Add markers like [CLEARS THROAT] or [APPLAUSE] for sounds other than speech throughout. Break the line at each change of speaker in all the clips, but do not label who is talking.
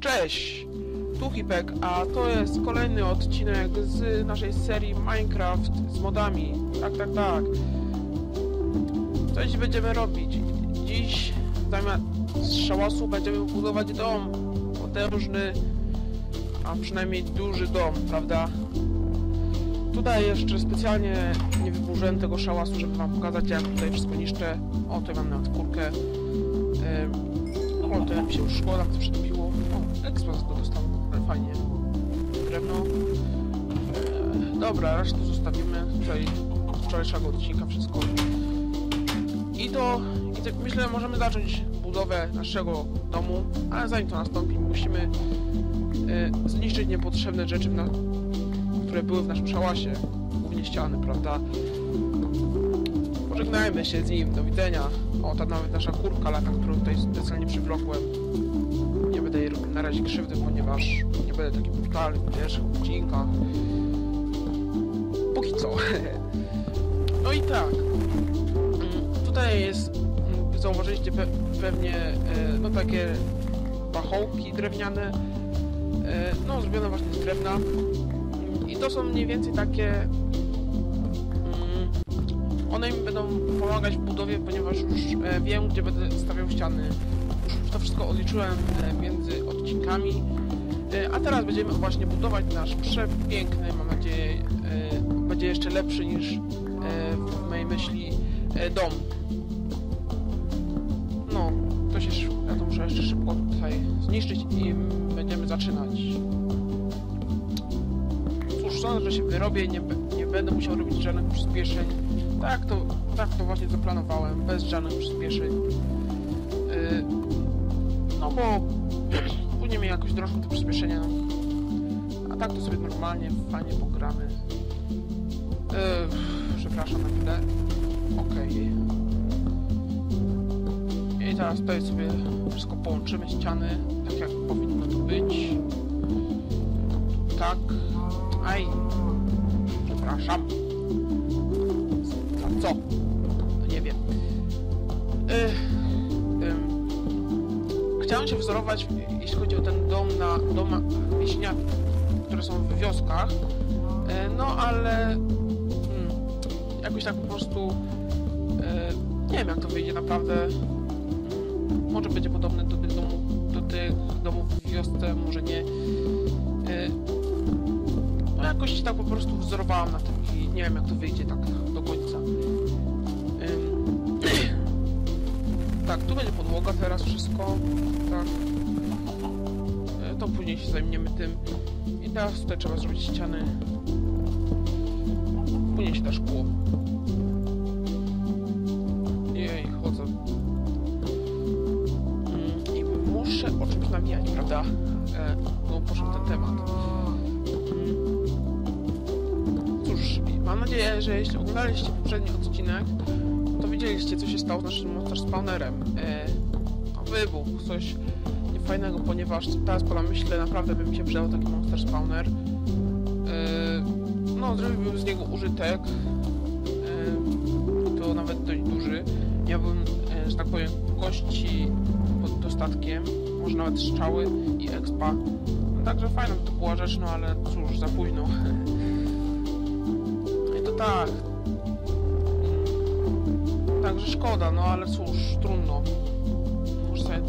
Cześć! Tu Hipek, a to jest kolejny odcinek z naszej serii Minecraft z modami. Tak, tak, tak. Co dziś będziemy robić? Dziś zamiast szałasu będziemy budować dom potężny, a przynajmniej duży dom, prawda? Tutaj jeszcze specjalnie nie wyburzyłem tego szałasu, żeby wam pokazać jak tutaj wszystko niszczę. O, tutaj mam nawet kurkę. O, to jak mi się już szkoda to przyczepiło. Go dostał, ale fajnie. Drewno. E, dobra, resztę zostawimy. Tutaj wczorajszego odcinka wszystko. I to, i tak myślę, możemy zacząć budowę naszego domu, ale zanim to nastąpi, musimy e, zniszczyć niepotrzebne rzeczy, na, które były w naszym szałasie. Głównie ściany, prawda? Pożegnajmy się z nim, do widzenia. O, ta nawet nasza kurka lata, którą tutaj specjalnie przywlokłem. Na razie krzywdy, ponieważ nie będę taki brutalny w pierwszych odcinkach. Póki co. [LAUGHS] No i tak. Mm, Tutaj jest, mm, zauważyliście pe pewnie, e, no takie pachołki drewniane. E, No, zrobione właśnie z drewna. I to są mniej więcej takie mm, one mi będą pomagać w budowie, ponieważ już e, wiem, gdzie będę stawiał ściany. To wszystko odliczyłem e, między odcinkami. E, a teraz będziemy właśnie budować nasz przepiękny, mam nadzieję, e, będzie jeszcze lepszy niż w mojej myśli dom. No, to się, ja to muszę jeszcze szybko tutaj zniszczyć i będziemy zaczynać. Cóż, sądzę, że się wyrobię, nie, nie będę musiał robić żadnych przyspieszeń. Tak to, tak to właśnie zaplanowałem, bez żadnych przyspieszeń. Yy, no bo [CLEARS THROAT] później mi jakoś drążą te przyspieszenia. No. A tak to sobie normalnie, fajnie pogramy. Yy, przepraszam na chwilę. Okej. I teraz tutaj sobie wszystko połączymy, ściany, tak jak powinno to być. Tak. Aj. Przepraszam. A co? Nie wiem. Ym, chciałem się wzorować, jeśli chodzi o ten dom na doma wieśniaków, które są w wioskach. E, no ale hmm, jakoś tak po prostu e, nie wiem jak to wyjdzie naprawdę. Może będzie podobne do tych domów, do tych domów w wiosce, może nie. E, no jakoś tak po prostu wzorowałem na tym i nie wiem jak to wyjdzie tak tak, tu będzie podłoga teraz wszystko. Tak. E, To później się zajmiemy tym. I teraz tutaj trzeba zrobić ściany. Później się da szkło. Jej, chodzę. Mm, I muszę o czymś nawijać, prawda? No poszedł ten temat. Mm. Cóż, mam nadzieję, że jeśli oglądaliście poprzedni odcinek, widzieliście, co się stało z naszym monster spawnerem. E, no, wybuch, coś niefajnego, ponieważ teraz po namyśle naprawdę by mi się przydał taki monster spawner. E, no, zrobiłbym z niego użytek. E, to nawet dość duży. Miałbym, e, że tak powiem, kości pod dostatkiem, może nawet strzały i expa. No, także fajna by to była rzecz, no ale cóż, za późno. [LAUGHS] I to tak, Także szkoda, no ale cóż, trudno. Muszę sobie...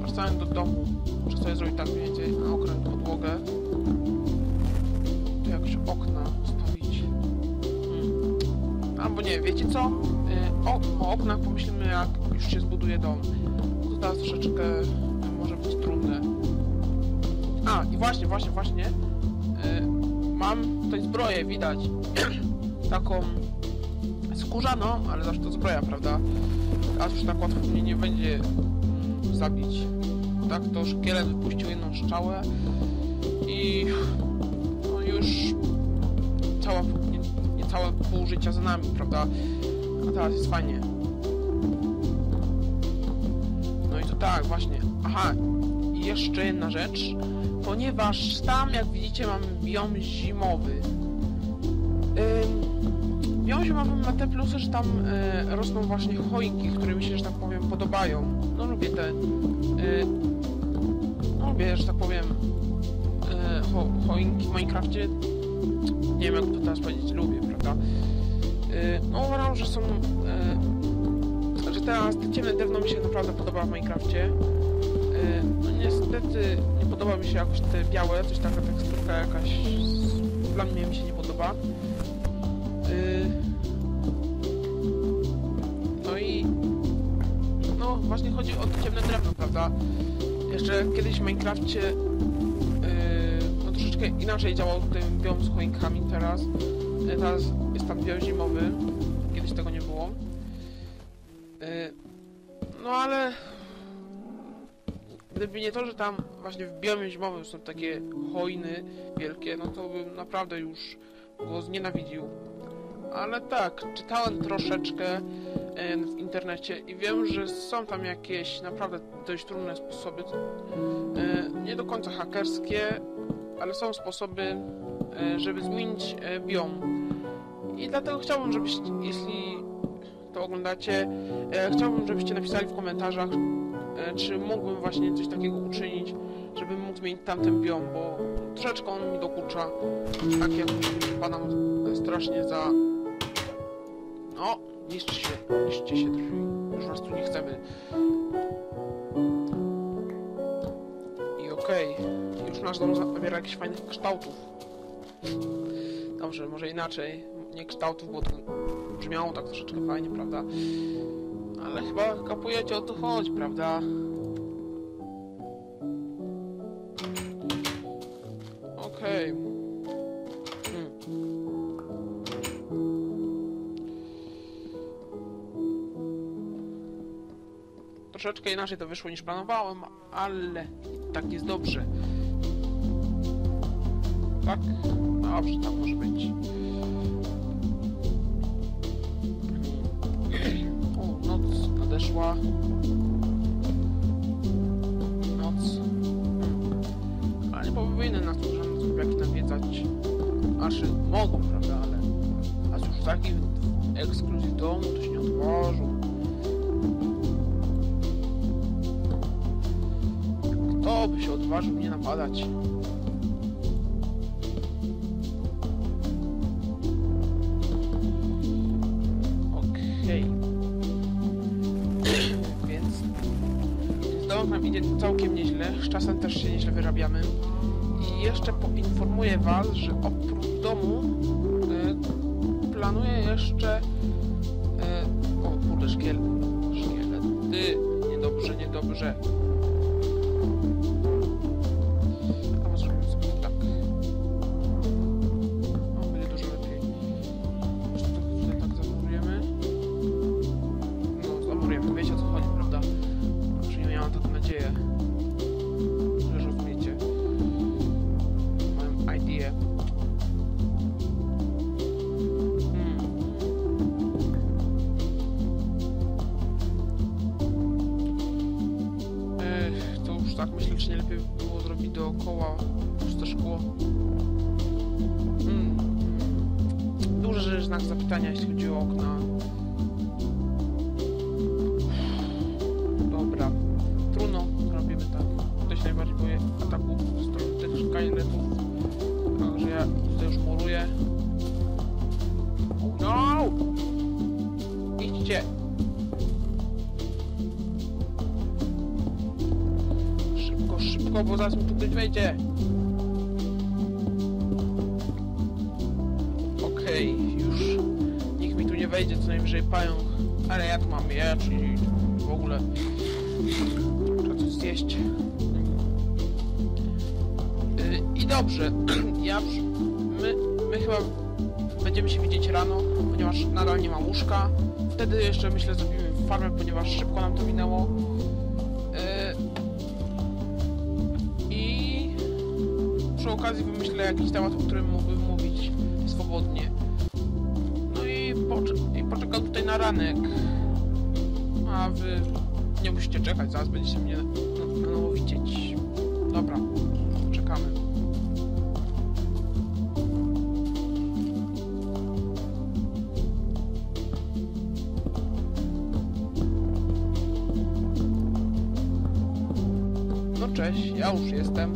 Wracając do domu, muszę sobie zrobić tak mniej więcej na okręt podłogę. Tu jakieś okna stawić. Hmm. Albo nie, wiecie co? Y, O, o oknach pomyślimy jak już się zbuduje dom. To teraz troszeczkę może być trudne. A, i właśnie, właśnie, właśnie. Y, Mam tutaj zbroję, widać. [CLEARS THROAT] taką skórzaną, ale zawsze to zbroja, prawda? A już tak łatwo mnie nie będzie zabić. Tak, to szkielet wypuścił jedną strzałę i no już cała, nie, nie pół życia za nami, prawda? A teraz jest fajnie. No i to tak, właśnie. Aha, i jeszcze jedna rzecz. Ponieważ tam, jak widzicie, mamy biom zimowy. Ym, zimowym ma te plusy, że tam e, rosną właśnie choinki, które mi się, że tak powiem, podobają. No lubię te... E, no lubię, że tak powiem, cho, choinki w Minecrafcie. Nie wiem, jak to teraz powiedzieć, lubię, prawda? No uważam, że są... Że teraz te ciemne drewno mi się naprawdę podoba w Minecrafcie. No niestety nie podoba mi się jakoś te białe, coś taka teksturka jakaś dla mnie mi się nie podoba. Y, właśnie chodzi o ciemne drewno, prawda? Jeszcze kiedyś w Minecrafcie yy, no troszeczkę inaczej działał ten biom z choinkami teraz. Yy, Teraz jest tam biom zimowy. Kiedyś tego nie było. Yy, No ale gdyby nie to, że tam właśnie w biomie zimowym są takie hojny wielkie, no to bym naprawdę już go znienawidził. Ale tak, czytałem troszeczkę w internecie i wiem, że są tam jakieś naprawdę dość trudne sposoby, nie do końca hakerskie, ale są sposoby, żeby zmienić e, biom. I dlatego chciałbym, żebyście, jeśli to oglądacie, e, chciałbym, żebyście napisali w komentarzach, e, czy mógłbym właśnie coś takiego uczynić, żebym mógł zmienić tamten biom, bo troszeczkę on mi dokucza, tak jak padam strasznie za... No, niszczy się, niszczy się drzwi, już nas tu nie chcemy. I okej, już nasz dom zawiera jakichś fajnych kształtów. Dobrze, może inaczej, nie kształtów, bo to brzmiało tak troszeczkę fajnie, prawda? Ale chyba kapujecie o to chodzi, prawda? Troszeczkę inaczej to wyszło niż planowałem, ale tak jest dobrze. Tak? Dobrze, tak może być. O, noc nadeszła. Noc. Hmm. Ale nie powinny nas żadne zombiaki nawiedzać. Znaczy, mogą, prawda, ale... A już w takim ekskluzyw domu odważył mnie napadać? Okej. [CLEARS THROAT] Więc z domem nam idzie całkiem nieźle, z czasem też się nieźle wyrabiamy. I jeszcze poinformuję was, że oprócz domu y, planuję jeszcze... Y, o kurde, szkiel... szkielety. Niedobrze, niedobrze. Znak zapytania, jeśli chodzi o okna. Dobra. Trudno, robimy tak. Tutaj się najbardziej boję ataków ze strony tych szkajletów. Także ja tutaj już muruję. Oh no! Idźcie! Szybko, szybko, bo zaraz mi tu ktoś wejdzie. Wejdzie, co najwyżej pająk. Ale ja tu mam miecz i w ogóle trzeba coś zjeść. Yy, I dobrze, [CLEARS THROAT] ja my, my chyba będziemy się widzieć rano, ponieważ nadal nie ma łóżka. Wtedy jeszcze myślę zrobimy farmę, ponieważ szybko nam to minęło. Yy, I przy okazji wymyślę jakiś temat, o którym mógłbym mówić swobodnie poczek poczekał tutaj na ranek. A wy nie musicie czekać, zaraz będziecie mnie na nowo widzieć. Dobra, czekamy. No cześć, ja już jestem.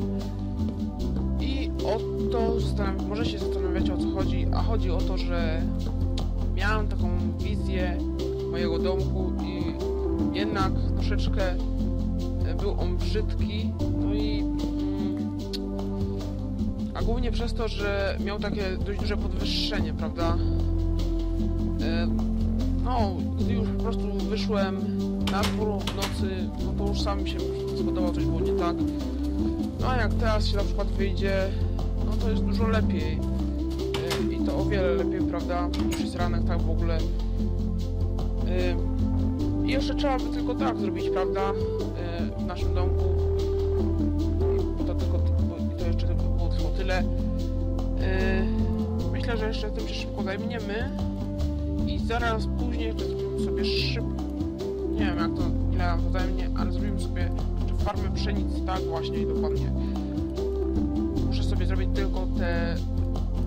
I oto, może się zastanawiacie o co chodzi, a chodzi o to, że miałem taką wizję mojego domku i jednak troszeczkę e, był on brzydki, no i mm, a głównie przez to, że miał takie dość duże podwyższenie, prawda? E, No, gdy już po prostu wyszłem na dwór w nocy, no to już sam mi się spodobał, coś było nie tak. No a jak teraz się na przykład wyjdzie, no to jest dużo lepiej. O wiele lepiej, prawda? Jest ranek tak w ogóle. I jeszcze trzeba by tylko tak zrobić, prawda? E, W naszym domku. Bo to tylko, bo to jeszcze by było tylko tyle. E, Myślę, że jeszcze tym się szybko zajmiemy. I zaraz później zrobimy sobie szybko. Nie wiem jak to, ile nam to zajmie, ale zrobimy sobie farmę pszenicy, tak właśnie dokładnie. Muszę sobie zrobić tylko te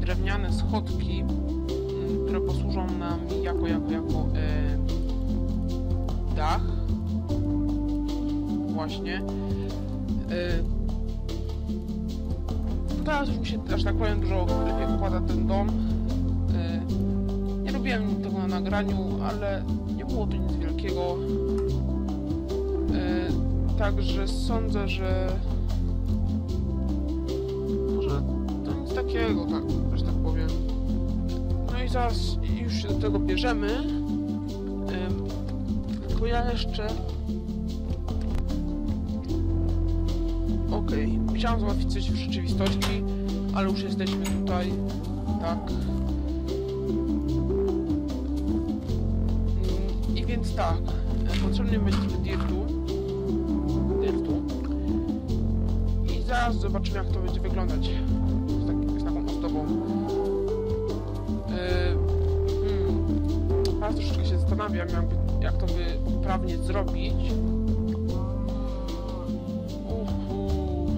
drewniane schodki, mm, które posłużą nam jako, jako, jako e, dach. Właśnie. E, teraz już mi się, aż tak powiem, dużo lepiej układa ten dom. E, nie robiłem tego na nagraniu, ale nie było to nic wielkiego. Także sądzę, że takiego, tak, że tak powiem. No i zaraz już się do tego bierzemy. Ym, tylko ja jeszcze... Okej, chciałem załatwić coś w rzeczywistości, ale już jesteśmy tutaj, tak. Mm, I więc tak, e, potrzebny będzie dirtu. Dirtu. I zaraz zobaczymy jak to będzie wyglądać zastanawiam jakby, jak to by poprawnie zrobić. Uhu,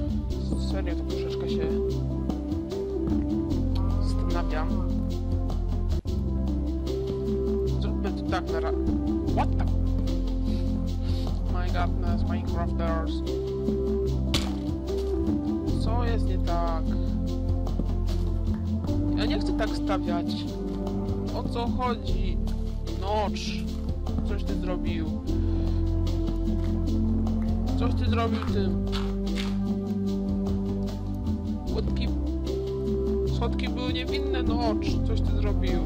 serio to troszeczkę się zastanawiam. Zróbmy to tak na ra... What the... My godness, Minecrafters. Co jest nie tak? Ja nie chcę tak stawiać. O co chodzi? Nocz. Coś ty zrobił. Coś ty zrobił tym. Schodki... Schodki były niewinne, Nocz. Coś ty zrobił.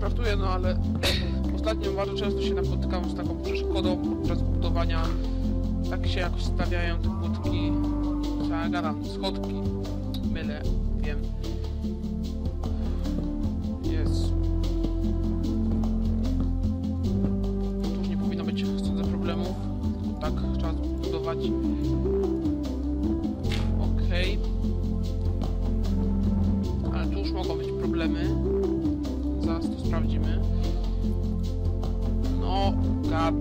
Żartuję, no ale [CLEARS THROAT] ostatnio bardzo często się napotykam z taką przeszkodą podczas budowania. Tak się jakoś stawiają te budki. Co ja gadam? Schodki. Mylę, wiem. Zbudować. Okej. Ale tu już mogą być problemy. Zaraz to sprawdzimy. No, gad.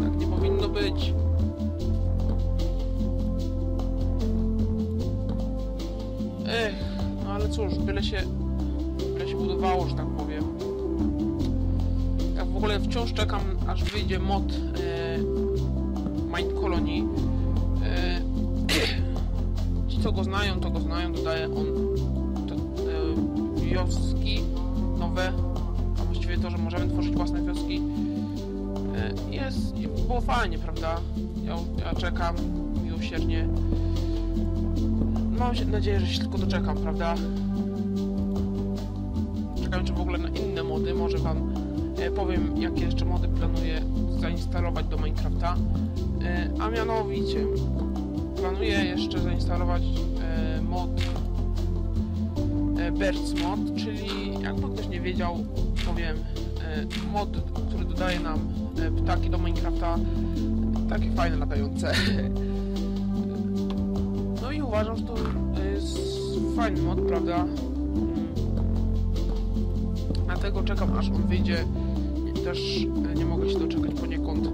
Tak nie powinno być. Ech, no ale cóż, byle się, byle się budowało, że tak powiem. Ogóle wciąż czekam, aż wyjdzie mod e, Mind Colony. E, [CLEARS THROAT] ci, co go znają, to go znają, dodaje on to, e, wioski nowe, a właściwie to, że możemy tworzyć własne wioski. E, jest, było fajnie, prawda? Ja, ja czekam miłosiernie. Mam nadzieję, że się tylko doczekam, prawda? Czekam, czy w ogóle na inne mody. Może wam powiem, jakie jeszcze mody planuję zainstalować do Minecrafta. E, a mianowicie planuję jeszcze zainstalować e, mod e, Birds Mod, czyli jakby ktoś nie wiedział, powiem e, mod, który dodaje nam e, ptaki do Minecrafta. Takie fajne latające. [LAUGHS] No i uważam, że to jest fajny mod, prawda? Mm. Dlatego czekam aż on wyjdzie. Też e, nie mogę się doczekać poniekąd.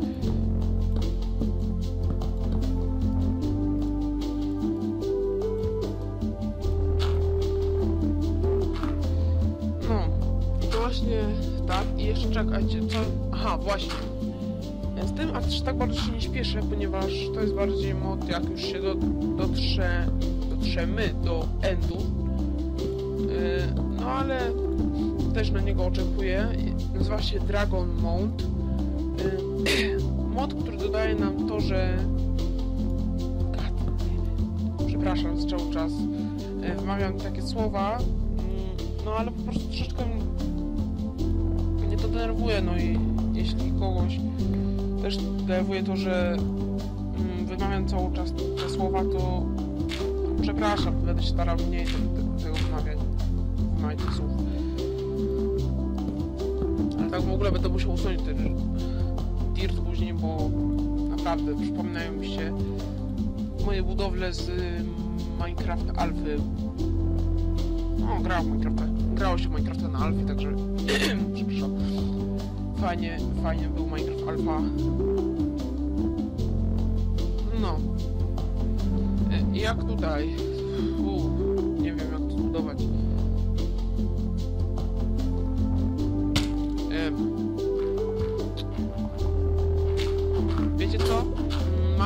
No, to właśnie tak. I jeszcze czekajcie, co... Aha, właśnie. Z tym aż tak bardzo się nie śpieszę, ponieważ to jest bardziej mod, jak już się do, dotrze, dotrzemy do endu. Yy, no ale też na niego oczekuję. Nazywa się Dragon Mount. [CLEARS THROAT] Yy, mod, który dodaje nam to, że... Przepraszam, cały czas yy, wymawiam takie słowa, yy, no ale po prostu troszeczkę mnie to denerwuje, no i jeśli kogoś też denerwuje to, że mm, wymawiam cały czas te słowa, to przepraszam, będę się starał mniej te, te, tego wymawiać, tych słów. Tak w ogóle będę musiał usunąć ten dirt później, bo naprawdę przypominają mi się moje budowle z Minecraft Alfy. No, grałem w Minecrafta. Grało się w Minecrafta na Alfie, także [CLEARS THROAT] przepraszam. Fajnie, fajnie był Minecraft Alpha. No. I jak tutaj? Nie wiem jak to zbudować.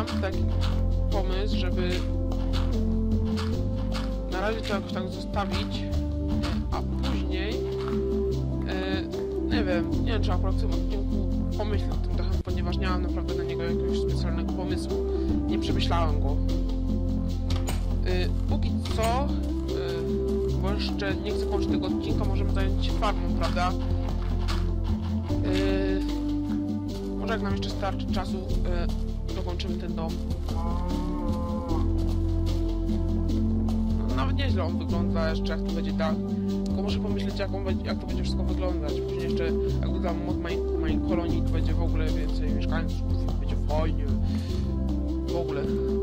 Mam taki pomysł, żeby na razie to jakoś tak zostawić, a później e, nie wiem, nie wiem czy akurat w tym odcinku pomyślę nad tym dachem, ponieważ nie mam naprawdę na niego jakiegoś specjalnego pomysłu. Nie przemyślałem go. Yy, póki co, yy, bo jeszcze nie chcę kończyć tego odcinka, możemy zająć się farmą, prawda? Może jak nam jeszcze starczy czasu, dokończymy ten dom. Nawet nieźle on wygląda jeszcze, jak to będzie tak. Tylko muszę pomyśleć, jak, on jak to będzie wszystko wyglądać. Później jeszcze, jak dodam mod mojej kolonii, to będzie w ogóle więcej mieszkańców, będzie fajnie. W ogóle. Mm.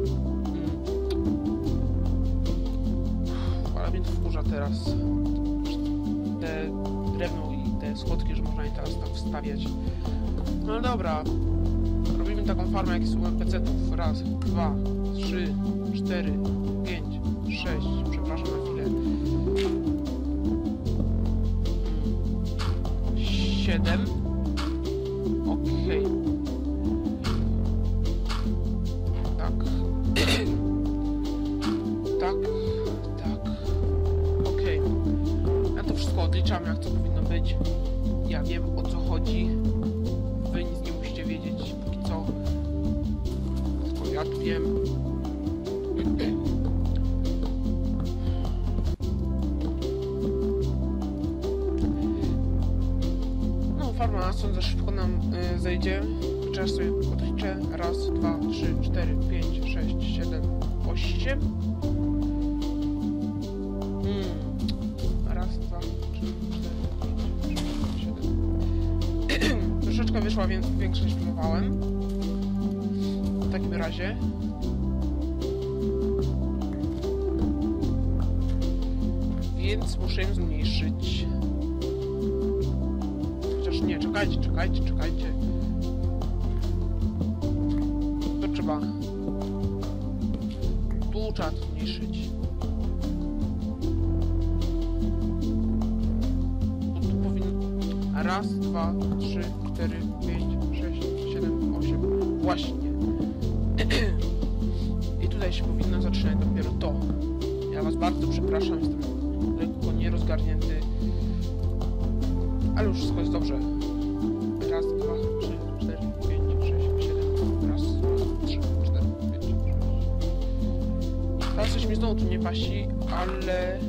Ale mnie to wkurza teraz. Te drewno i te schodki, że można je teraz tam wstawiać. No dobra. Taką farmę, jak jest u NPC-ów. Raz, dwa, trzy, cztery, pięć, sześć. Przepraszam na chwilę. Siedem. Okej. Tak. tak. Tak. Okej. Ja to wszystko odliczam, jak to powinno być. Ja wiem, o co chodzi. Odliczę. Raz, dwa, trzy, cztery, pięć, sześć, siedem, osiem. Hmm. Raz, dwa, trzy, cztery, pięć, sześć, siedem. [CLEARS THROAT] Troszeczkę wyszła wię większa niż planowałem. W takim razie. Więc muszę ją zmniejszyć. Chociaż nie, czekajcie, czekajcie, czekajcie. Zmniejszyć. Tu, tu powinno. Raz, dwa, trzy, cztery, pięć, sześć, siedem, osiem. Właśnie. [CLEARS THROAT] I tutaj się powinno zaczynać dopiero to. Ja was bardzo przepraszam, jestem lekko nierozgarnięty. Ale już wszystko jest dobrze. Raz, dwa, trzy, mi znowu tu nie pasi, ale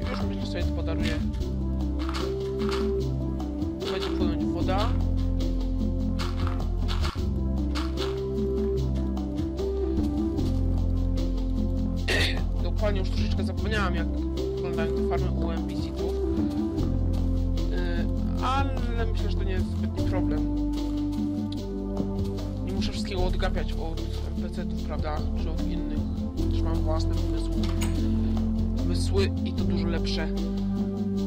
już myślę, sobie to podaruję. Będzie płynąć woda. Dokładnie już troszeczkę zapomniałam, jak wyglądają te farmy u NPC-ów. Yy, ale myślę, że to nie jest zbytni problem. Nie muszę wszystkiego odgapiać od NPC-ów, prawda? Czy od innych. Też mam własne pomysły. Pomysły i to dużo lepsze.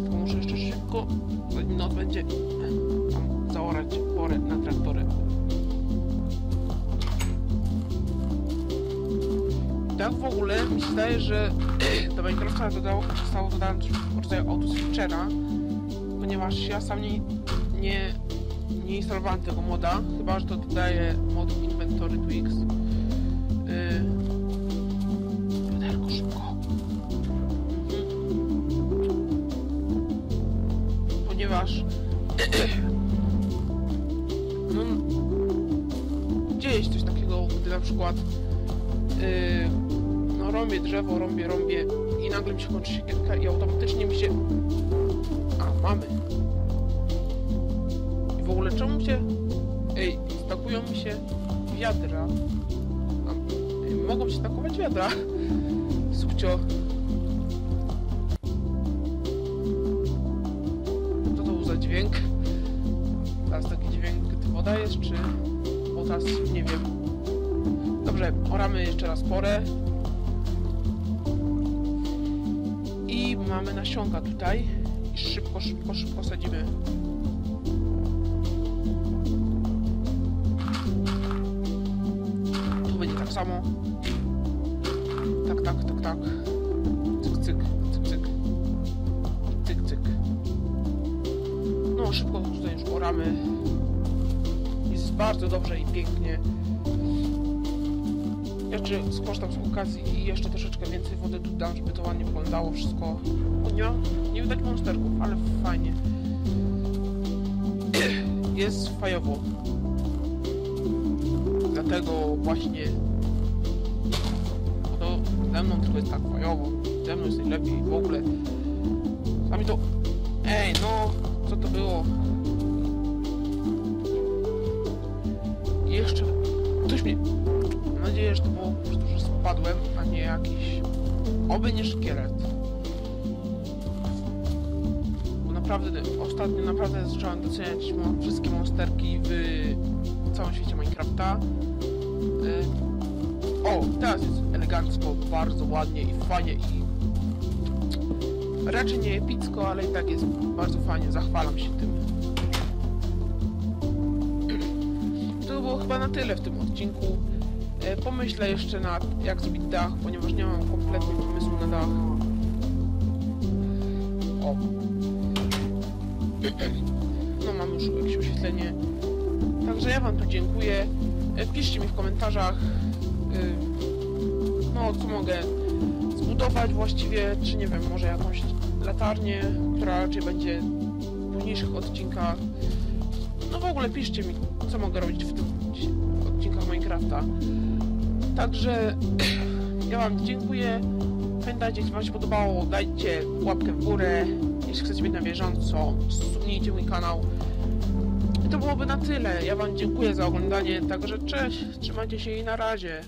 Tylko muszę jeszcze szybko, zanim noc będzie, tam zaorać porę na traktory. Tak w ogóle mi się zdaje, że [CLEARS THROAT] do Minecrafta dodało, zostało dodane coś rodzaju autoswitchera, ponieważ ja sam nie, nie, nie zainstalowałem tego moda, chyba że to dodaje mod Inventory Tweaks. Ponieważ... no, dzieje się coś takiego, gdy na przykład yy, no rąbię drzewo, rąbię, rąbię i nagle mi się kończy siekierka i automatycznie mi się... A, mamy. I w ogóle czemu się... Ej, stakują mi się wiadra. A, mogą się stakować wiadra. [LAUGHS] Subcio. Woda jest, czy... Teraz nie wiem. Dobrze, oramy jeszcze raz porę. I mamy nasionka tutaj. I szybko, szybko, szybko sadzimy. Tu będzie tak samo. Tak, tak, tak, tak. Cyk, cyk, cyk, cyk. Cyk, cyk. No, szybko tutaj już oramy. Bardzo dobrze i pięknie. Jeszcze skorzystam z okazji i jeszcze troszeczkę więcej wody tu dam, żeby to ładnie wyglądało wszystko. O nie, nie widać monsterków, ale fajnie. [CLEARS THROAT] Jest fajowo. Dlatego właśnie to ze mną tylko jest tak fajowo. Ze mną jest najlepiej w ogóle. Sami to... Ej, no, co to było? Jeszcze ktoś mnie... Mam nadzieję, że to było po prostu, że spadłem, a nie jakiś... Oby nie szkielet. Bo naprawdę, ostatnio naprawdę zacząłem doceniać wszystkie monsterki w całym świecie Minecrafta. Y, O, teraz jest elegancko, bardzo ładnie i fajnie i... Raczej nie epicko, ale i tak jest bardzo fajnie, zachwalam się tym. Chyba na tyle w tym odcinku. E, Pomyślę jeszcze nad jak zrobić dach, ponieważ nie mam kompletnie pomysłu na dach. O. [CLEARS THROAT] No mam już jakieś oświetlenie. Także ja wam tu dziękuję. E, Piszcie mi w komentarzach y, no co mogę zbudować właściwie, czy nie wiem, może jakąś latarnię, która raczej będzie w późniejszych odcinkach. No w ogóle piszcie mi, co mogę robić w tym Minecrafta. Także [CLEARS THROAT] ja wam dziękuję. Pamiętajcie, jeśli wam się podobało, dajcie łapkę w górę. Jeśli chcecie być na bieżąco, subnijcie mój kanał. I to byłoby na tyle. Ja wam dziękuję za oglądanie, także cześć, trzymajcie się i na razie.